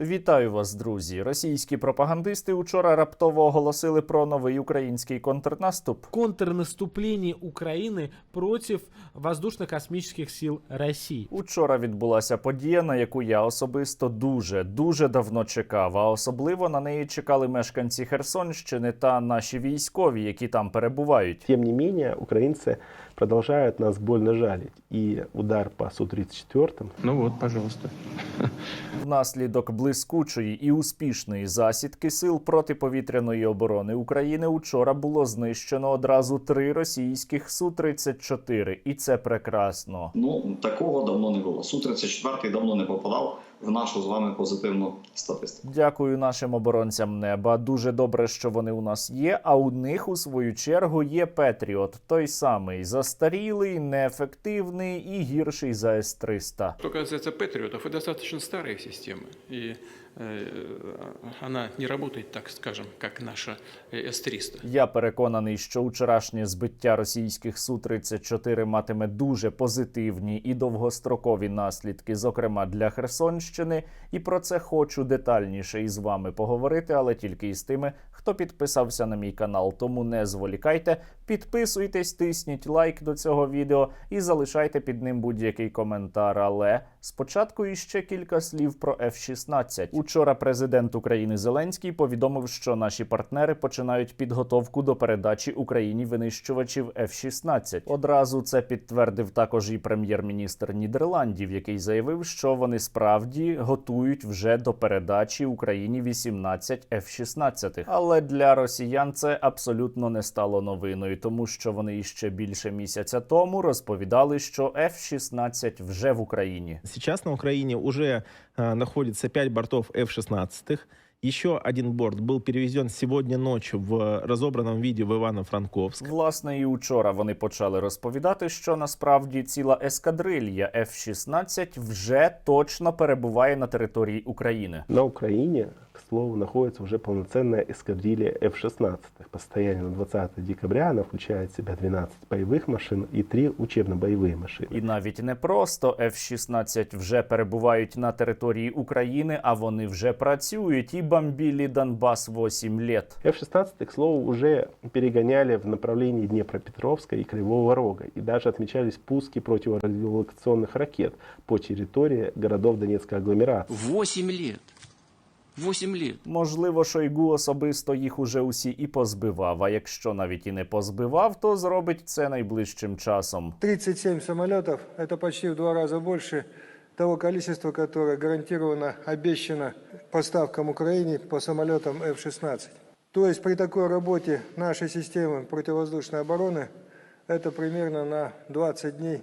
Вітаю вас, друзі! Російські пропагандисти учора раптово оголосили про новий український контрнаступ. контрнаступление Украины против воздушно-космических сил России. Учора відбулася подія, на яку я особисто дуже дуже давно чекав. А особливо на неї чекали мешканці Херсонщини та наші військові, які там перебувають. Тем не менее, украинцы продолжают нас больно жалить. И удар по Су-34 Ну вот, пожалуйста. Внаслідок блискучої і успішної засідки сил протиповітряної оборони України учора було знищено одразу три російських су 34 і це прекрасно. Ну такого давно не було. Су 34 давно не попадав в нашу з вами позитивну статистику. Дякую нашим оборонцям неба. Дуже добре, що вони у нас є. А у них у свою чергу є Петріот, той самий застарілий, неефективний і гірший за С-300. Що касается Петріотів, это достаточно старая системи. И э, она не работает, так скажем, как наша э, С-300. Я переконаний, що вчорашнє збиття російських су 34 матиме дуже позитивні і довгострокові наслідки, зокрема для Херсонщини. І про це хочу детальніше із вами поговорити, але тільки із тими, хто підписався на мій канал. Тому не зволікайте, підписуйтесь, тисніть лайк до цього відео і залишайте під ним будь-який коментар. Але спочатку іще кілька слів про F-16. Учора президент України Зеленський повідомив, що наші партнери починають підготовку до передачі Україні винищувачів F-16. Одразу це підтвердив також і прем'єр-міністр Нідерландів, який заявив, що вони справді готують вже до передачі Україні 18 F-16. Але для росіян це абсолютно не стало новиною, тому що вони іще більше місяця тому розповідали, що F-16 вже в Україні. Сейчас на Украине уже э, находится 5 бортов F-16. Еще один борт был перевезен сегодня ночью в разобранном виде в Ивано-Франковск. Власне, і учора вони почали розповідати, що насправді ціла ескадрилья F-16 вже точно перебуває на території України. на Украине, к слову, находится уже полноценная эскадрилья F-16. По состоянию на 20 декабря она включает в себя 12 боевых машин и 3 учебно-боевые машины. І навіть не просто F-16 вже перебувають на території України, а вони вже працюють і бомбілі Донбас 8 літ. F-16, к слову, уже перегоняли в направлении Днепропетровска и Кривого Рога. И даже отмечались пуски противорадиолокационных ракет по территории городов Донецкой агломерации. Восемь лет. Восемь лет. Можливо, Шойгу особисто їх уже усі і позбивав. А якщо навіть і не позбивав, то зробить це найближчим часом. 37 самолетов – это почти в два раза больше того количества, которое гарантированно обещано поставкам Украине по самолетам F-16. То есть при такой работе нашей системы противовоздушной обороны это примерно на 20 дней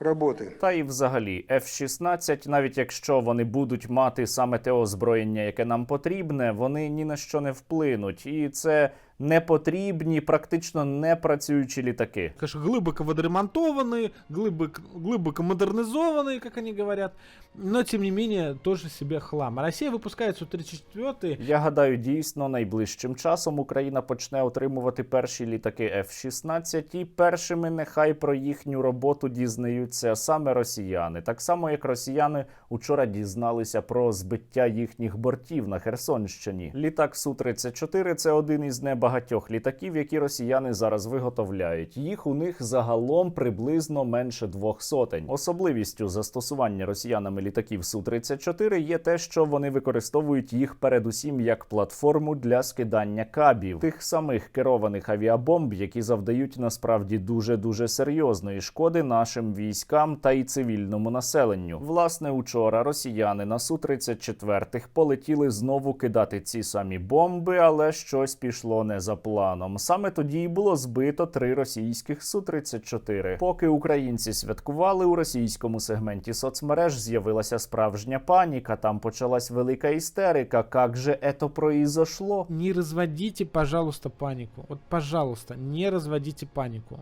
работы. Та і взагалі F-16, навіть якщо вони будуть мати саме те озброєння, яке нам потрібне, вони ні на що не вплинуть. І це непотрібні, практично не працюючі літаки. Конечно, глубоко відремонтованные, глубоко, глубоко модернизованные, как они говорят, но тем не менее тоже себе хлам. А Россия выпускает Су-34 Я гадаю, дійсно найближчим часом Україна почне отримувати перші літаки F-16, і першими нехай про їхню роботу дізнаються саме росіяни. Так само, як росіяни учора дізналися про збиття їхніх бортів на Херсонщині. Літак Су-34 – це один із небагатьох літаків, які росіяни зараз виготовляють. Їх у них загалом приблизно менше двох сотень. Особливістю застосування росіянами літаків Су-34 є те, що вони використовують їх передусім як платформу для скидання кабів, тих самих керованих авіабомб, які завдають насправді дуже дуже серйозної шкоди нашим військам та й цивільному населенню. Власне, учора росіяни на Су-34 полетіли знову кидати ці самі бомби, але щось пішло не за планом. Саме тоді і було збито три російських Су-34. Поки українці святкували у російському сегменті соцмереж, з'явилася справжня паніка. Там почалась велика істерика. Как же ето произошло? Не разводите, пожалуйста, панику. Вот, пожалуйста, не разводите панику.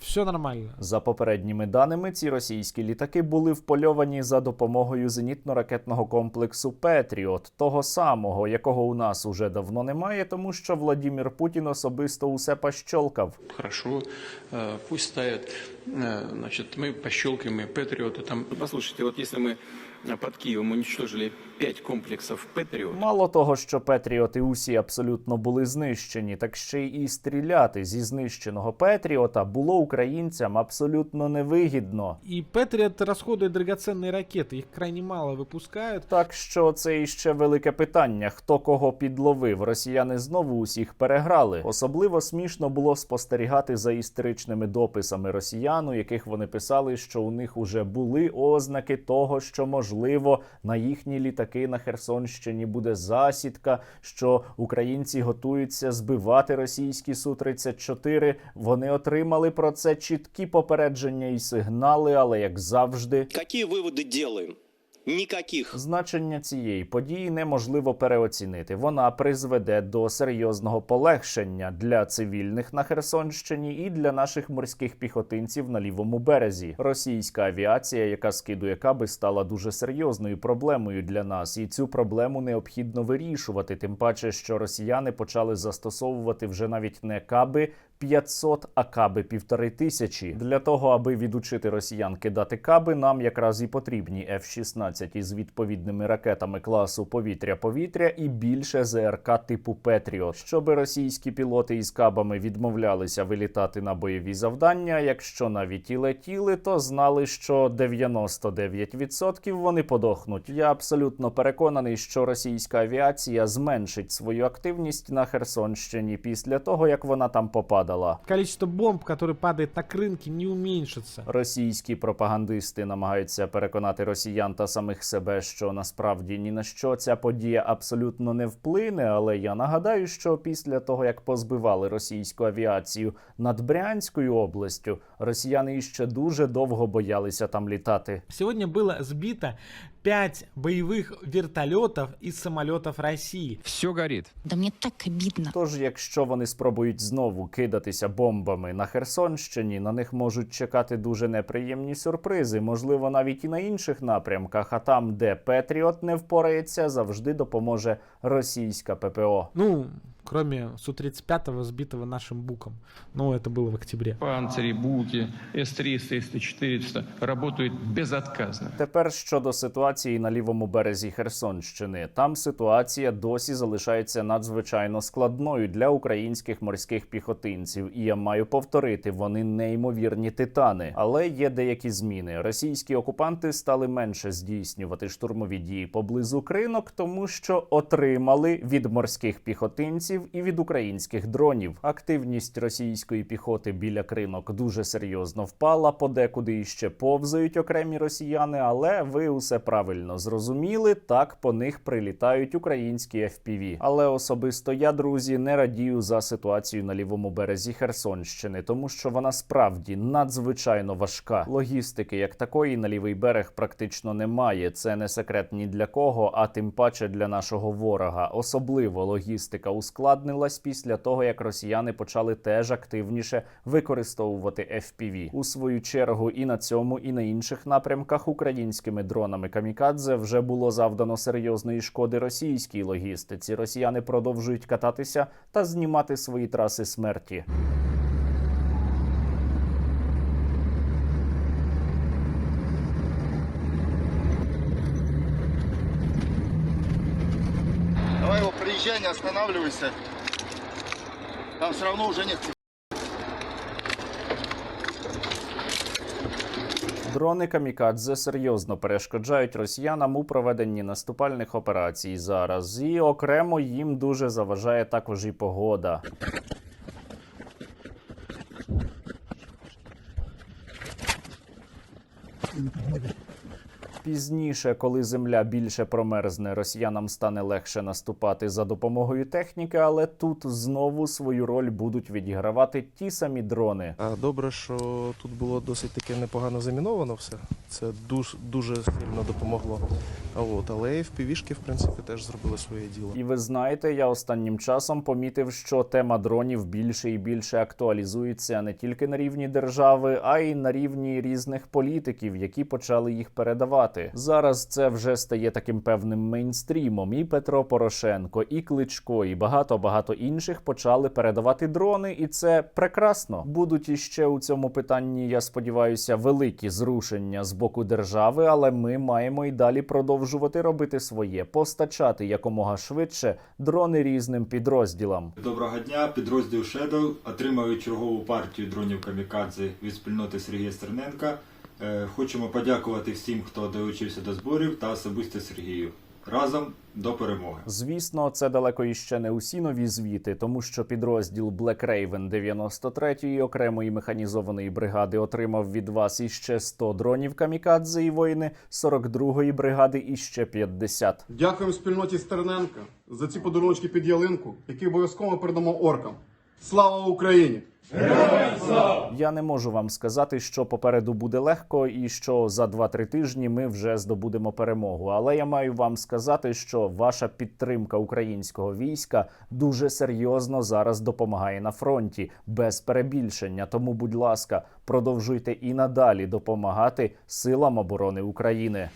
Все нормально. За попередніми даними, ці російські літаки були впольовані за допомогою зенітно-ракетного комплексу Петріот, того самого, якого у нас уже давно немає, тому що Владімір Путін особисто усе пощолкав. Хорошо, э, пусть ставят, э, значит, мы пощелкаем и патриоты там. Послушайте, вот если мы э, под Киевом уничтожили пять комплексов «Патриот». Мало того, що Петріоти усі абсолютно були знищені, так ще й і стріляти зі знищеного Петріота було українцям абсолютно невигідно. И Патриот расходует драгоценные ракеты, их крайне мало выпускают. Так що це іще велике питання: хто кого підловив. Росіяни знову усіх переграли. Особливо смішно було спостерігати за історичними дописами росіян, у яких вони писали, що у них уже були ознаки того, що можливо на їхні літаки на Херсонщині буде засідка, що українці готуються збивати російські су 34 Вони отримали про це чіткі попередження і сигнали, але як завжди. які виводи делаем? Никаких. Значення цієї події неможливо переоцінити. Вона призведе до серйозного полегшення для цивільних на Херсонщині і для наших морських піхотинців на лівому березі. Російська авіація, яка скидує каби, стала дуже серйозною проблемою для нас, і цю проблему необхідно вирішувати. Тим паче, що росіяни почали застосовувати вже навіть не каби. 500, а каби півтори тисячі. Для того, аби відучити росіян кидати каби, нам якраз і потрібні F-16 із відповідними ракетами класу повітря-повітря і більше ЗРК типу Петріот, щоби російські пілоти із кабами відмовлялися вилітати на бойові завдання. Якщо навіть і летіли, то знали, що 99% вони подохнуть. Я абсолютно переконаний, що російська авіація зменшить свою активність на Херсонщині після того, як вона там попадала Количество бомб, которые падают на рынке, не уменьшится. Російські пропагандисти намагаються переконати росіян та самих себе, що насправді ні на що ця подія абсолютно не вплине. Але я нагадаю, що після того як позбивали російську авіацію над Брянською областю, росіяни іще дуже довго боялися там літати. Сегодня было сбито 5 боевых вертолетов из самолетов России. Все горит. Да мне так обидно. Тож, якщо вони спробують знову кидатися бомбами на Херсонщині, на них можуть чекати дуже неприємні сюрпризи, можливо, навіть і на інших напрямках. А там, де Петріот не впорається, завжди допоможе російська ППО. Ну, кроме Су-35 сбитого нашим Буком. Но это было в октябре. Панцири, Буки, С-300, С-400 работают безотказно. Тепер щодо ситуації на лівому березі Херсонщини. Там ситуація досі залишається надзвичайно складною для українських морських піхотинців. І я маю повторити, вони неймовірні титани. Але є деякі зміни. Російські окупанти стали менше здійснювати штурмові дії поблизу кринок, тому що отримали від морських піхотинців і від українських дронів. Активність російської піхоти біля кринок дуже серйозно впала. Подекуди іще повзають окремі росіяни, але ви усе правильно зрозуміли. Так по них прилітають українські FPV. Але особисто я, друзі, не радію за ситуацію на лівому березі Херсонщини, тому що вона справді надзвичайно важка. Логістики як такої на лівий берег практично немає. Це не секрет ні для кого, а тим паче для нашого ворога. Особливо логістика ускладнилась після того, як росіяни почали теж активніше використовувати FPV. У свою чергу і на цьому, і на інших напрямках українськими дронами камікадзе вже було завдано серйозної шкоди російській логістиці. Росіяни продовжують кататися та знімати свої траси смерті. Давай не останавливайся. Там все равно уже нет Дрони камікадзе серйозно перешкоджають росіянам у проведенні наступальних операцій зараз, і окремо їм дуже заважає також і погода. Пізніше, коли земля більше промерзне, росіянам стане легше наступати за допомогою техніки, але тут знову свою роль будуть відігравати ті самі дрони. А добре, що тут було досить таке непогано заміновано все. Це дуже дуже сильно допомогло. А от, але FPV-шки, в принципі, теж зробили своє діло. І ви знаєте, я останнім часом помітив, що тема дронів більше і більше актуалізується не тільки на рівні держави, а й на рівні різних політиків, які почали їх передавати. Працювати. Зараз це вже стає таким певним мейнстрімом. І Петро Порошенко, і Кличко, і багато багато інших почали передавати дрони, і це прекрасно. Будуть іще у цьому питанні, я сподіваюся, великі зрушення з боку держави, але ми маємо і далі продовжувати робити своє, постачати якомога швидше дрони різним підрозділам. Доброго дня, підрозділ Shadow отримали чергову партію дронів Камікадзе від спільноти Сергія Стерненка. Е, Хочемо подякувати всім, хто долучився до зборів та особисто Сергію. Разом до перемоги. Звісно, це далеко іще не усі нові звіти, тому що підрозділ Black Raven 93-ї окремої механізованої бригади отримав від вас іще 100 дронів камікадзе і воїни 42-ї бригади іще 50. Дякуємо спільноті Стерненка за ці подарунки під ялинку, які обов'язково передамо оркам. Слава Україні! Я не можу вам сказати, що попереду буде легко, і що за 2-3 тижні ми вже здобудемо перемогу. Але я маю вам сказати, що ваша підтримка українського війська дуже серйозно зараз допомагає на фронті без перебільшення. Тому, будь ласка, продовжуйте і надалі допомагати силам оборони України.